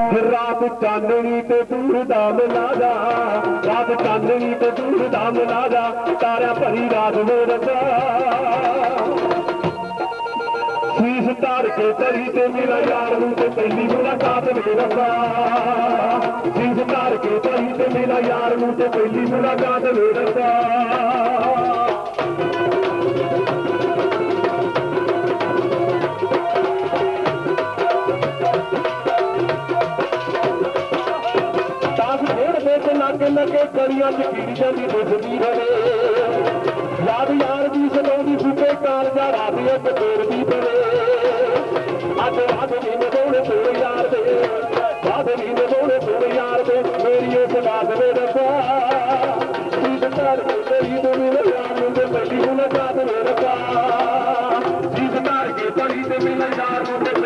ਰਾਤ ਚਾਨਣੀ ਤੇ ਦੂਰ ਦਾ ਮਨਾਦਾ ਰਾਤ ਚਾਨਣੀ ਤੇ ਦੂਰ ਦਾ ਮਨਾਦਾ ਤਾਰਿਆਂ ਭਰੀ ਰਾਤ ਨੂੰ ਰੱਖਾ ਸੀਸ ਧਾਰ ਕੇ ਤਰੀ ਤੇ ਮੇਰਾ ਯਾਰ ਨੂੰ ਤੇ ਪਹਿਲੀ ਮੁਲਾਕਾਤ ਮੇਰੇ ਰੱਖਾ ਸੀਸ ਧਾਰ ਕੇ ਤਰੀ ਤੇ ਮੇਰਾ ਯਾਰ ਨੂੰ ਤੇ ਪਹਿਲੀ ਮੁਲਾਕਾਤ ਮੇਰੇ ਰੱਖਾ ਵਿੱਚ ਲੱਗ ਲੱਗੇ ਕੜੀਆਂ ਦੀ ਕੀ ਜਾਂਦੀ ਦਿਸਦੀ ਰਵੇ ਯਾਦ ਯਾਰ ਦੀ ਸਤਾਉਂਦੀ ਫੁੱਟੇ ਕਾਲਜਾ ਰਾਤ ਇੱਕ ਤੇਰ ਦੀ ਬਣੇ ਅੱਜ ਰਾਤ ਦੀ ਨਗੋਣੇ ਸੋਹਣੇ ਯਾਰ ਦੇ, ਰਾਤ ਦੀ ਨਗੋਣੇ ਸੋਹਣੇ ਯਾਰ ਦੇ, ਮੇਰੀ ਇਸ ਰਾਤ ਦੇ ਰੱਬਾ ਤੂੰ ਸਤਾਰ ਤੇਰੀ ਤੋਂ ਮਿਲ ਯਾਰ ਨੂੰ ਤੇ ਮੇਰੀ ਮੁਲਾਕਾਤ ਦੇ ਰੱਬਾ ਜੀ ਸਤਾਰ ਕੇ ਤੜੀ ਤੇ ਮਿਲ ਯਾਰ ਨੂੰ ਤੇ